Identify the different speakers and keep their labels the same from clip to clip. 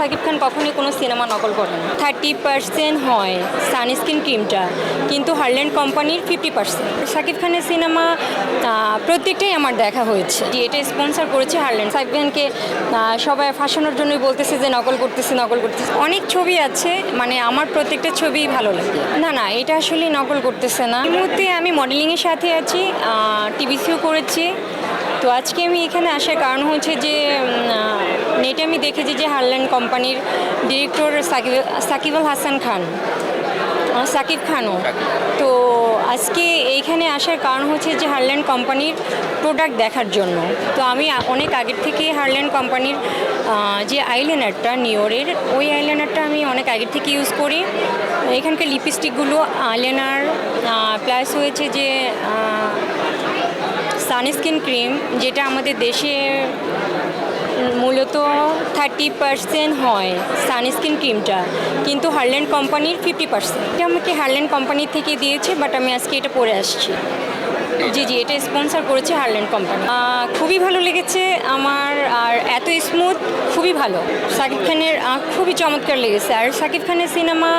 Speaker 1: সাকিব খান কখনোই কোনো সিনেমা নকল করে না। থার্টি পার্সেন্ট হয় সানস্ক্রিন ক্রিমটা, কিন্তু হারল্যান্ড কোম্পানির ফিফটি পার্সেন্ট। সাকিব খানের সিনেমা প্রত্যেকটাই আমার দেখা হয়েছে। এটা স্পন্সর করেছে হারল্যান্ড। সাকিব খানকে সবাই ফাঁসানোর জন্যই বলতেছে যে নকল করতেছে নকল করতেছে। অনেক ছবি আছে মানে আমার প্রত্যেকটা ছবি ভালো লাগে। না না, এটা আসলে নকল করতেছে না। এই মুহূর্তে আমি মডেলিংয়ের সাথে আছি টিভিসিও করেছি। তো আজকে আমি এখানে আসার কারণ হচ্ছে যে নেটে আমি দেখেছি যে হারল্যান্ড কোম্পানির ডিরেক্টর সাকিব সাকিব আল হাসান খান সাকিব খানও। তো আজকে এইখানে আসার কারণ হচ্ছে যে হারল্যান্ড কোম্পানির প্রোডাক্ট দেখার জন্য। তো আমি অনেক আগের থেকে হারল্যান্ড কোম্পানির যে আইলাইনারটা নিওরের ওই আইলাইনারটা আমি অনেক আগের থেকে ইউজ করি। এখানকার লিপস্টিকগুলো আইলাইনার প্লাস হয়েছে যে সানস্ক্রিন ক্রিম, যেটা আমাদের দেশে মূলত থার্টি পার্সেন্ট হয় সানস্ক্রিন ক্রিমটা। কিন্তু হারল্যান্ড কোম্পানির ফিফটি পার্সেন্ট। এটা আমাকে হারল্যান্ড কোম্পানির থেকে দিয়েছে, বাট আমি আজকে এটা পরে আসছি। জি জি, এটা স্পন্সর করেছে হারল্যান্ড কোম্পানি খুবই ভালো লেগেছে আমার, আর এত স্মুথ খুবই ভালো। সাকিব খানের খুবই চমৎকার লেগেছে। আর সাকিব খানের সিনেমা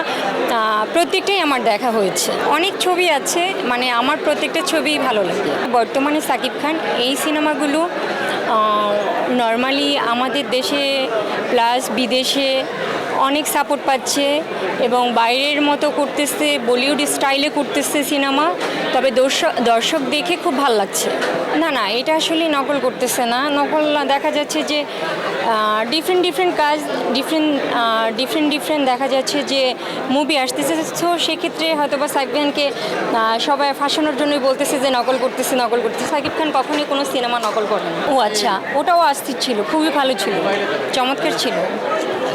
Speaker 1: প্রত্যেকটাই আমার দেখা হয়েছে। অনেক ছবি আছে মানে আমার প্রত্যেকটা ছবি ভালো লাগে। বর্তমানে সাকিব খান এই সিনেমাগুলো নর্মালি আমাদের দেশে প্লাস বিদেশে অনেক সাপোর্ট পাচ্ছে এবং বাইরের মতো করতেছে বলিউড স্টাইলে করতেছে সিনেমা তবে দর্শক দর্শক দেখে খুব ভালো লাগছে। না না এটা আসলে নকল করতেছে না। নকল না দেখা যাচ্ছে যে ডিফারেন্ট ডিফারেন্ট কাজ ডিফারেন্ট ডিফারেন্ট ডিফারেন্ট দেখা যাচ্ছে যে মুভি আসতেছে। তো সেক্ষেত্রে হয়তো বা সাকিব খানকে সবাই ফাঁসানোর জন্যই বলতেছে যে নকল করতেছে নকল করতেছে। সাকিব খান কখনোই কোনো সিনেমা নকল করে না। ও আচ্ছা। ওটাও অস্থির ছিল খুবই ভালো ছিল চমৎকার ছিল।